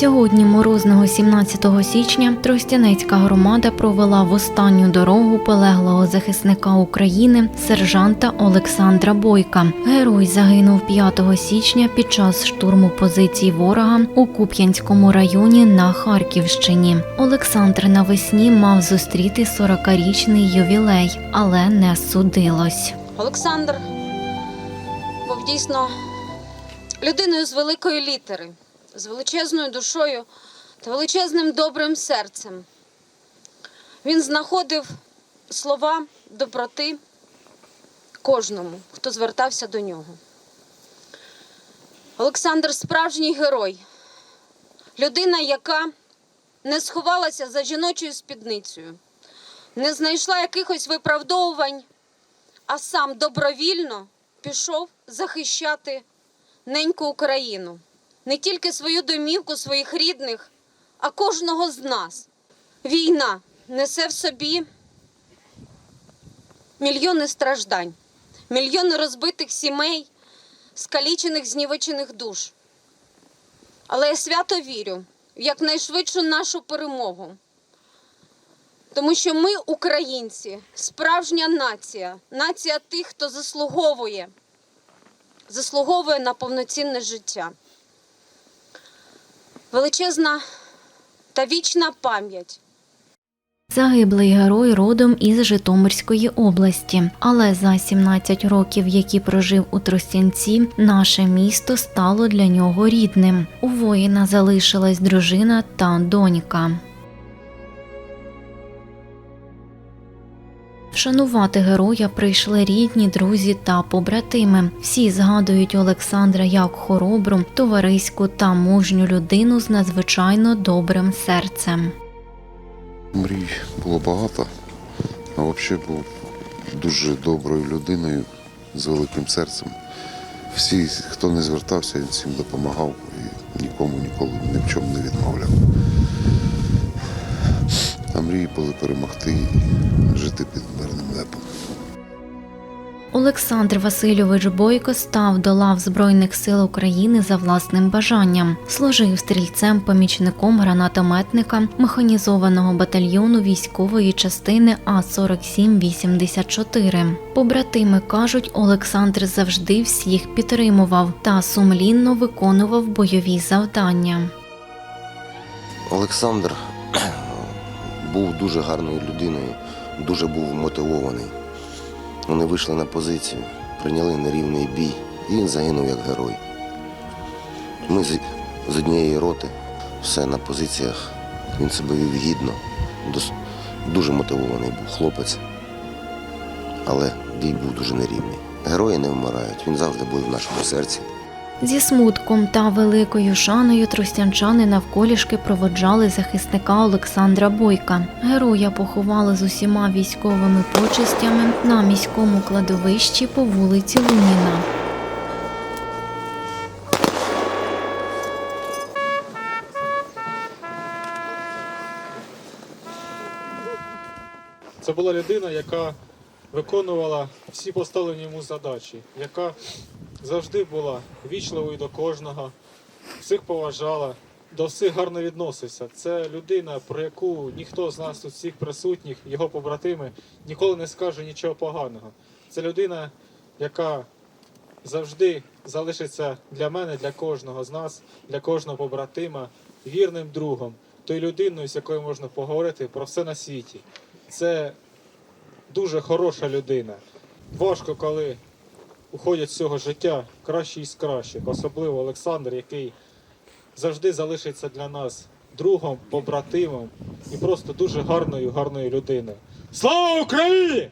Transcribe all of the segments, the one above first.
Сьогодні, морозного 17 січня, Тростянецька громада провела в останню дорогу полеглого захисника України сержанта Олександра Бойка. Герой загинув 5 січня під час штурму позицій ворога у Куп'янському районі на Харківщині. Олександр навесні мав зустріти 40-річний ювілей, але не судилось. Олександр був дійсно людиною з великої літери, з величезною душою та величезним добрим серцем. Він знаходив слова доброти кожному, хто звертався до нього. Олександр справжній герой, людина, яка не сховалася за жіночою спідницею, не знайшла якихось виправдовувань а сам добровільно пішов захищати неньку Україну. Не тільки свою домівку, своїх рідних, а кожного з нас. Війна несе в собі мільйони страждань, мільйони розбитих сімей, скалічених, знівечених душ. Але я свято вірю в якнайшвидшу нашу перемогу. Тому що ми, українці, справжня нація, нація тих, хто заслуговує, заслуговує на повноцінне життя. Величезна та вічна пам'ять Загиблий герой родом із Житомирської області, але за 17 років, які прожив у Тростянці, наше місто стало для нього рідним. У воїна залишилась дружина та донька. Вшанувати героя прийшли рідні, друзі та побратими. Всі згадують Олександра як хоробру, товариську та мужню людину з надзвичайно добрим серцем. Мрій було багато, а взагалі був дуже доброю людиною з великим серцем. Всі, хто не звертався, він всім допомагав і нікому ніколи ні в чому не відмовляв. А мрії були перемогти і жити під мирним небом. Олександр Васильович Бойко став до лав Збройних сил України за власним бажанням. Служив стрільцем-помічником гранатометника механізованого батальйону військової частини А 4784 Побратими кажуть, Олександр завжди всіх підтримував та сумлінно виконував бойові завдання. Олександр був дуже гарною людиною, дуже був мотивований. Вони вийшли на позицію, прийняли нерівний бій, і він загинув як герой. Ми з, однієї роти, все на позиціях, він себе вів гідно, дуже мотивований був хлопець, але бій був дуже нерівний. Герої не вмирають, він завжди був в нашому серці. Зі смутком та великою шаною тростянчани навколішки проводжали захисника Олександра Бойка. Героя поховали з усіма військовими почестями на міському кладовищі по вулиці Луніна. Це була людина, яка виконувала всі поставлені йому задачі, яка завжди була вічливою до кожного, всіх поважала, до всіх гарно відносився. Це людина, про яку ніхто з нас тут всіх присутніх, його побратими, ніколи не скаже нічого поганого. Це людина, яка завжди залишиться для мене, для кожного з нас, для кожного побратима, вірним другом, тою людиною, з якою можна поговорити про все на світі. Це дуже хороша людина. Важко, коли уходять з цього життя кращі із кращих, особливо Олександр, який завжди залишиться для нас другом, побратимом і просто дуже гарною, гарною людиною. Слава Україні!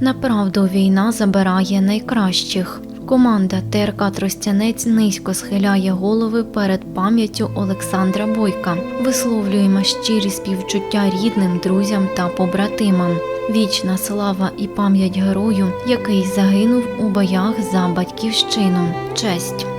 Направду війна забирає найкращих. Команда ТРК Тростянець низько схиляє голови перед пам'яттю Олександра Бойка. Висловлюємо щирі співчуття рідним, друзям та побратимам. Вічна слава і пам'ять герою, який загинув у боях за батьківщину. Честь.